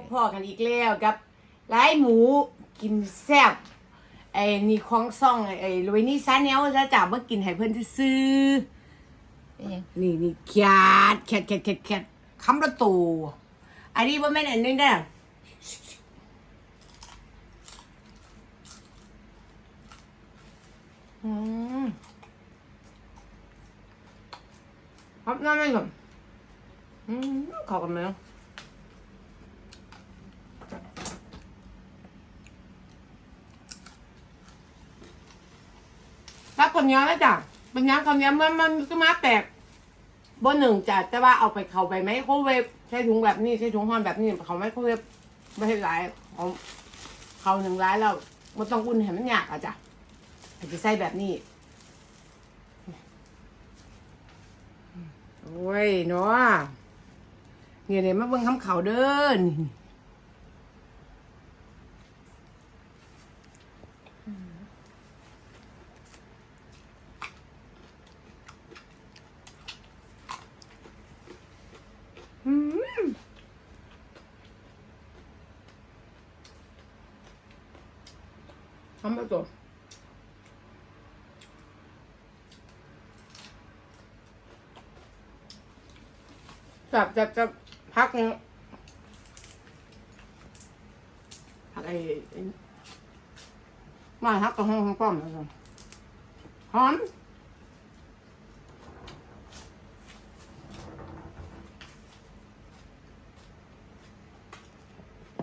บพ่อกันอีกแล้วกับไล่หมูกินแซ่บไอ้นี่ของซ่องไอ้ลุยนี่ชาแนลจะจับมากินให้เพื่อนซื้อเป็นหยังๆนี่นี่แคดแคดแคดแคดแคดคำประตูอันนี้ว่าแม่นอันนึงได้ออืมครับน้ำไม่ก่อนอืมขอกันไหม ถ้าคนย้อนแล้วจ้ะเป็นย้อนคนย้อนมันมันก็มาแตกบนหนึ่งจ้ะแต่ว่าเอาไปเข้าไปไหมโคเวฟใช้ถุงแบบนี้ใช้ถุงห่อนแบบนี้เขาไม่โคเวฟไม่ให้หลายเขาเขาหนึ่งร้ายแล้วมันต้องอุ่นให้มันยากอะจ้ะอาจจะใส่แบบนี้โอ้ยเนาะเนี่ยเนี่ยมาเบิ่งคำเขาเด้อนี่ ทำไปตัวจับจับจับพักนึงพักไอ้ไอ้มาพักกับห้องห้องป้อมแล้วกันหอม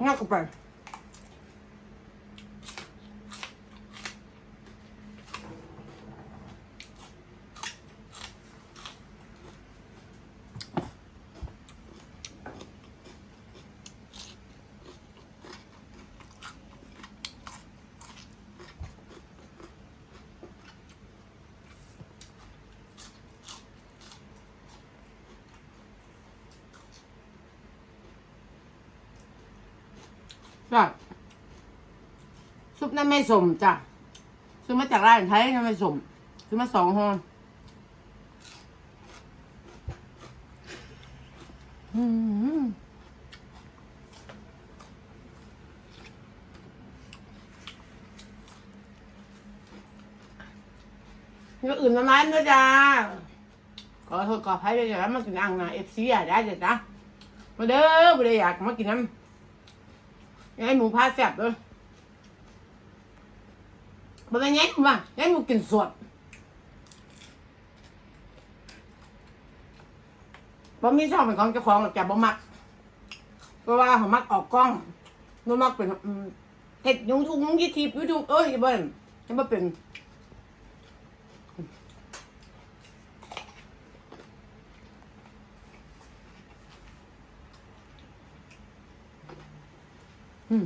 งัก จ้ะซุปน้ำไม่สมจ้ะซื้อมาจากร้านไทยน้ำไม่สมซื้อมาสองห่ออืมก็อื่นมามันด้จ้าขอโทษขออภัยด้วยจ้ะมากินอ่างนะเอฟซีอะได้เด็ดนะมาเด้อไม่ได้อยากมากินน้ำ ยายหมูพาแซ่บเลยบ่เป็นยายหมูว่ะยายหมูกินสดบ่มีช่องเป็นของเจ้าของหรอกจ้ะบ่มักเพราะว่าเขามักออกกล้องบ่มักเป็นเฮ็ดยุงทุกยุงยี่ทีบยูทูบเอ้ยเบ่เห็นยังบ่เป็น อืม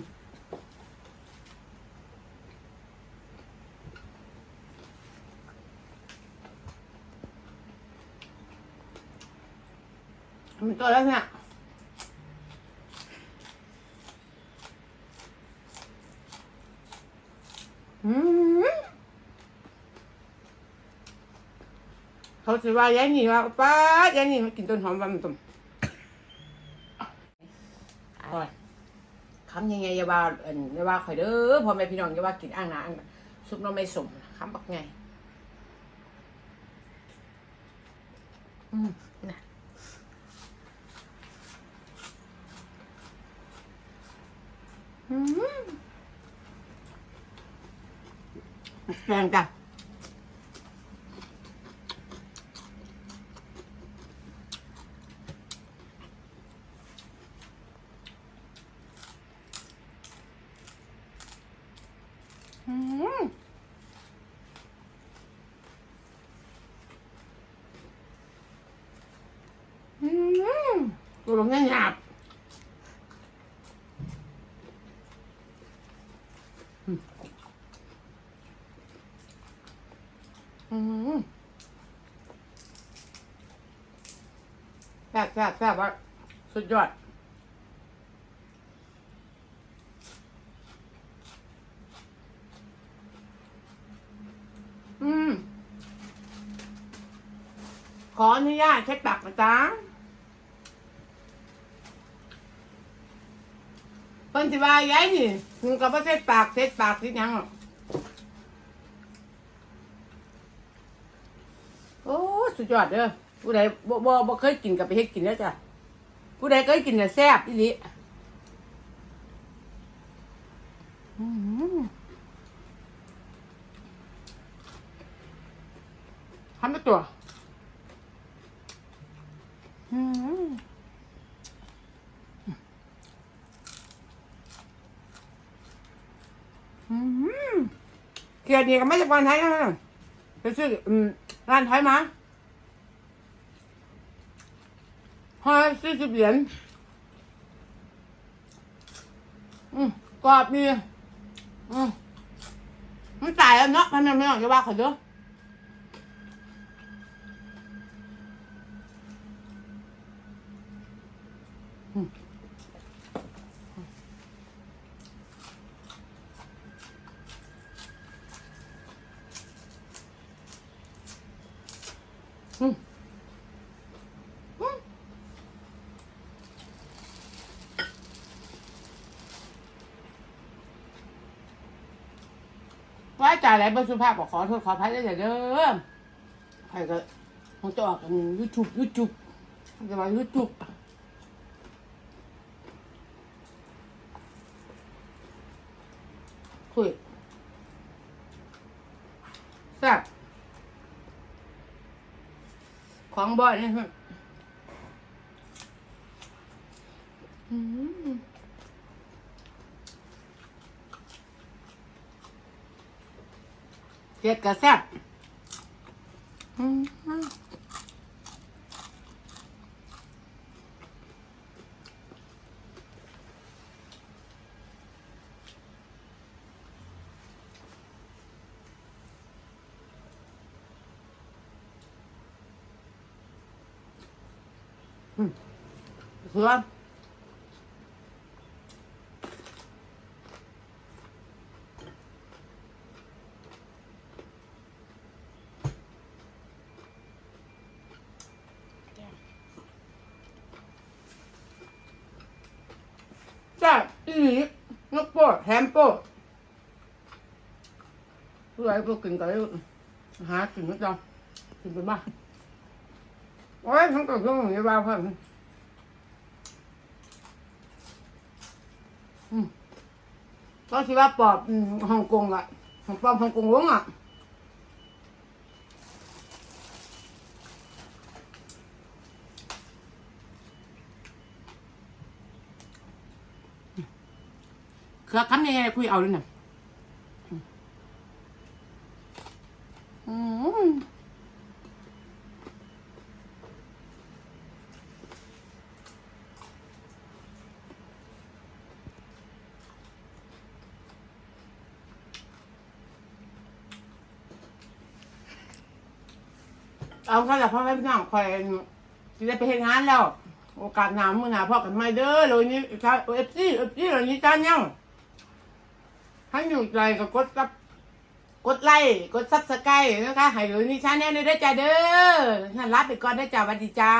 มันตัวแล้วเนี่ยเขาจะว่ายายนี่ว่าป้ายายนี่มากินต้นหอมบำตุ่มอร่อย คำยังไงอย่าว่าเอินย่าว่าข่อยเด้อพ่อแม่พี่น้องอย่าว่ากินอ่างนะซุปน้ำไม่สมคำบักไงอืมนะอืมแรงจ้ะอืมอืม ตัวลงหยาบอืมแซ่บแซ่บแซ่บว่าสุดยอดอืมขออนุญาตเช็ดปากนะจ๊ะ พิ่นสิว่าย้ายนี่มึงก็บ่เซ็ดปากเซ็ดปากสิหยังหรอกโอ้สุดยอดเด้อผู้ใดบ่บ่บ่เคยกินก็ไปเฮ็ดกินแล้วจ้ะผู้ใดเคยกินน่ะแซ่บอีหลีอืมทำไปตัวอืม อืม เกียรตินี่ก็ไม่ใช่ปานไทยนะไปซื้อร้านไทยมาห้าสี่สิบเหรียญกรอบดีมันจ่ายแล้วเนาะพันธุ์ไม่ออกจะว่าเขาเด้อะ ว่าจ่ายอะไรบรสุภาพก็ขอโทษขออภัยด้เด้อใครก็คงจะออกกันยูทูบยูทูบจะมายูทูบคุยแซ่บ ของบ่อยนี่ฮะเจ็ดกระแซบ อืมเพื่อนจ้าอีหลีนกโป้แฮมโป้เพื่ โอ้ยทั้งตัวเครื่องอย่านี้บ้าเพิ่มก็คิดว่าปอบฮ่องกงอะของปอบฮ่องกงวงอะคือคำยังไงคุยเอาเลยน่ะอืม เอาค่ะแต่พ่อแม่พี่น้องคอยจะได้ไปเห็นงานแล้ว โอกาสหนามือหนาพ่อกันไม่เด้อเลยนี้ชาเอฟซีเอฟซีเลยนี้จ้าเนี่ยให้อยู่ใจก็กดซับกดไลค์กดซับสไครต์นะคะให้เลยนี้ชาแนลได้จ้าเด้อท่านรับไปก่อนได้จ้าวัสดีจ้า